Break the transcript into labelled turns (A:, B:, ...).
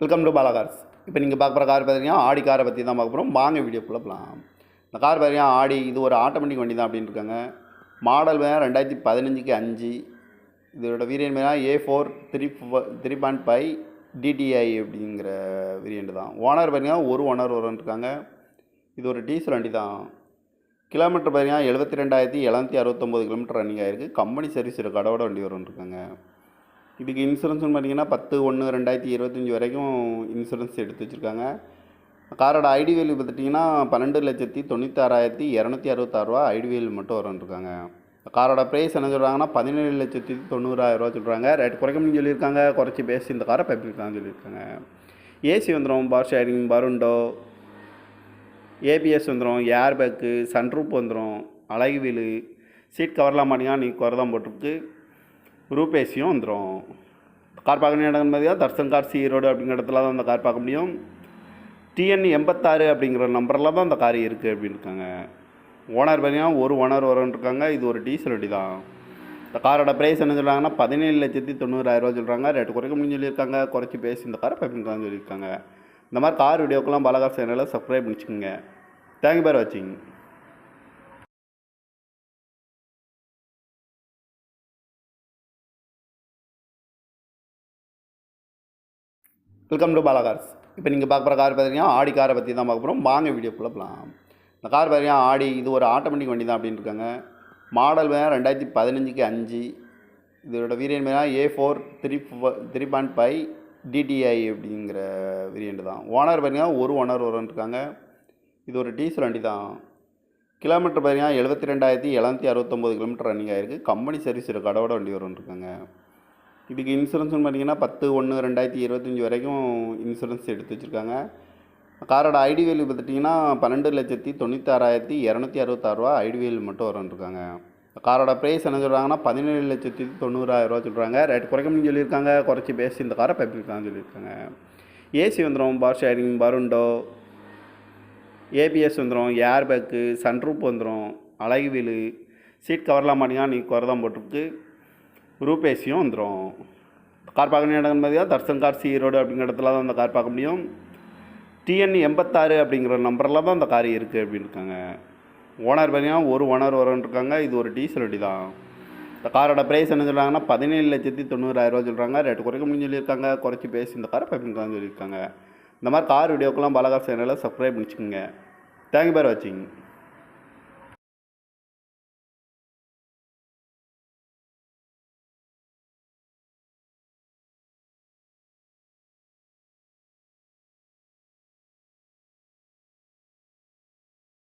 A: Welcome to Bala Cars இப்போ நீங்கள் பார்க்குற கார் பார்த்தீங்கன்னா ஆடி காரை பற்றி தான் பார்க்க போகிறோம் வாங்க வீடியோ போகலாம் இந்த கார் பார்த்தீங்கன்னா ஆடி இது ஒரு ஆட்டோமேட்டிக் வண்டி தான் அப்படின்னு இருக்காங்க மாடல் வேணால் ரெண்டாயிரத்தி பதினஞ்சுக்கு அஞ்சு. இதோட வீரியன் வேணா A four three three point five TDI அப்படிங்கிற வேரியண்ட் தான். ஓனர் பார்த்தீங்கன்னா ஒரு ஓனர் வரும்னு இருக்காங்க இது ஒரு டீசல் வண்டி தான் கிலோமீட்டர் பார்த்தீங்கன்னா எழுபத்தி ரெண்டாயிரத்தி எழுநூத்தி அறுபத்தொம்போது கிலோமீட்டர் ரன்னிங் ஆயிருக்கு. கம்பெனி சர்வீஸ் கடவோட வண்டி வரும்னு இருக்காங்க இதுக்கு இன்சூரன்ஸ்னு பார்த்தீங்கன்னா பத்து ஒன்று ரெண்டாயிரத்தி இருபத்தஞ்சி வரைக்கும் இன்சூரன்ஸ் எடுத்து வச்சுருக்காங்க. காரோட ஐடி வேல்யூ பார்த்துட்டிங்கன்னா பன்னெண்டு லட்சத்தி தொண்ணூத்தாறாயிரத்தி இரநூத்தி அறுபத்தாறுரூவா ஐடி வேல்யூ மட்டும் வரும்னு காரோட ப்ரைஸ் என்ன சொல்கிறாங்கன்னா பதினேழு லட்சத்தி தொண்ணூறாயிரரூவா சொல்கிறாங்க ரேட் குறைக்கணும்னு சொல்லியிருக்காங்க. குறைச்சி பேசி இந்த காரை பைப்பிருக்கான்னு சொல்லியிருக்காங்க. ஏசி வந்துடும் பார் ஷேரிங் பருண்டோ ஏபிஎஸ் வந்துடும் ஏர் பேக்கு சன்ரூப் வந்துடும் அழகு வீலு. சீட் கவர்லாம் மாட்டிங்கன்னா நீ குறை தான் போட்டிருக்கு. ரூப் வந்துடும் கார் பார்க்க இடம் பார்த்தீங்கன்னா தர்சன் கார் சி ரோடு அப்படிங்கிற இடத்துல தான் அந்த கார் பார்க்க முடியும். டிஎன் எண்பத்தாறு அப்படிங்கிற நம்பரில் தான் அந்த கார் இருக்குது அப்படின்னு இருக்காங்க. ஓனர் பார்த்தீங்கன்னா ஒரு ஓனர் வரும்னு இருக்காங்க. இது ஒரு டீசல் வண்டி தான். இந்த காரோட ப்ரைஸ் என்ன சொல்கிறாங்கன்னா பதினேழு லட்சத்தி தொண்ணூறாயிரரூவா சொல்கிறாங்க ரேட்டு குறைக்க முடியும்னு சொல்லியிருக்காங்க. குறைச்சி பேசி இந்த காரை பைப்பிங்கான்னு சொல்லியிருக்காங்க. இந்த மாதிரி கார் வீடியோக்கெல்லாம் பாலகார் சேனலில் சப்ஸ்கிரைப் பண்ணிச்சுக்கோங்க. தேங்க்யூ பேர் வாட்சிங். வெல்கம் டு பாலாகார்ஸ் இப்போ நீங்கள் பார்க்குற கார் பார்த்தீங்கன்னா ஆடி காரை பற்றி தான் பார்க்க போகிறோம் வாங்க வீடியோ போகலாம் இந்த கார் பார்த்தீங்கன்னா ஆடி இது ஒரு ஆட்டோமேட்டிக் வண்டி தான் அப்படின்னு இருக்காங்க மாடல் வேணால் ரெண்டாயிரத்தி பதினஞ்சுக்கு அஞ்சு. இதோட வீரியன் வேணால் A four three three point five TDI அப்படிங்கிற வேரியண்ட் தான். ஓனர் பார்த்தீங்கன்னா ஒரு ஓனர் வரும்னு இருக்காங்க இது ஒரு டீசல் வண்டி தான் கிலோமீட்டர் பார்த்தீங்கன்னா எழுபத்தி ரெண்டாயிரத்தி எழுநூத்தி அறுபத்தொம்போது கிலோமீட்டர் ரன்னிங் ஆகிருக்கு கம்பெனி சர்வீஸ் கடவோட வண்டி வரும்னு இருக்காங்க இதுக்கு இன்சூரன்ஸ்னு பார்த்தீங்கன்னா பத்து ஒன்று ரெண்டாயிரத்தி இருபத்தஞ்சி வரைக்கும் இன்சூரன்ஸ் எடுத்து வச்சுருக்காங்க. காரோட ஐடி வேல்யூ பார்த்துட்டிங்கன்னா பன்னெண்டு லட்சத்தி தொண்ணூத்தாறாயிரத்தி இரநூத்தி அறுபத்தாறுரூவா ஐடி வேல்யூ மட்டும் வரும்னு காரோட ப்ரைஸ் என்ன சொல்கிறாங்கன்னா பதினேழு லட்சத்தி தொண்ணூறாயிரரூவா சொல்கிறாங்க ரேட் குறைக்கணும்னு சொல்லியிருக்காங்க. குறைச்சி பேசி இந்த காரை பைப்பிருக்கான்னு சொல்லியிருக்காங்க. ஏசி வந்துடும் பார் ஷேரிங் பருண்டோ ஏபிஎஸ் வந்துடும் ஏர் பேக்கு சன்ரூப் வந்துடும் அழகு வீலு. சீட் கவர்லாம் மாட்டிங்கன்னா நீ குறை தான் போட்டிருக்கு. ரூபேஷியும் வந்துடும் கார் பார்க்க இடம் பார்த்தீங்கன்னா தர்சன் கார் சி ரோடு அப்படிங்கிற இடத்துல தான் அந்த கார் பார்க்க முடியும். டிஎன் எண்பத்தாறு அப்படிங்கிற நம்பரில் தான் அந்த கார் இருக்குது அப்படின்னு இருக்காங்க. ஓனர் பார்த்தீங்கன்னா ஒரு ஓனர் வரும்னு இருக்காங்க. இது ஒரு டீசல் வண்டி தான். இந்த காரோட ப்ரைஸ் என்ன சொல்கிறாங்கன்னா பதினேழு லட்சத்தி தொண்ணூறாயிரரூவா சொல்கிறாங்க ரேட்டு குறைக்க முடியும்னு சொல்லியிருக்காங்க. குறைச்சி பேசி இந்த காரை பைப்பிங்கான்னு சொல்லியிருக்காங்க. இந்த மாதிரி கார் வீடியோக்கெல்லாம் பாலகார் சேனலில் சப்ஸ்கிரைப் பண்ணிச்சுக்கோங்க. தேங்க்யூ பேர் வாட்சிங்.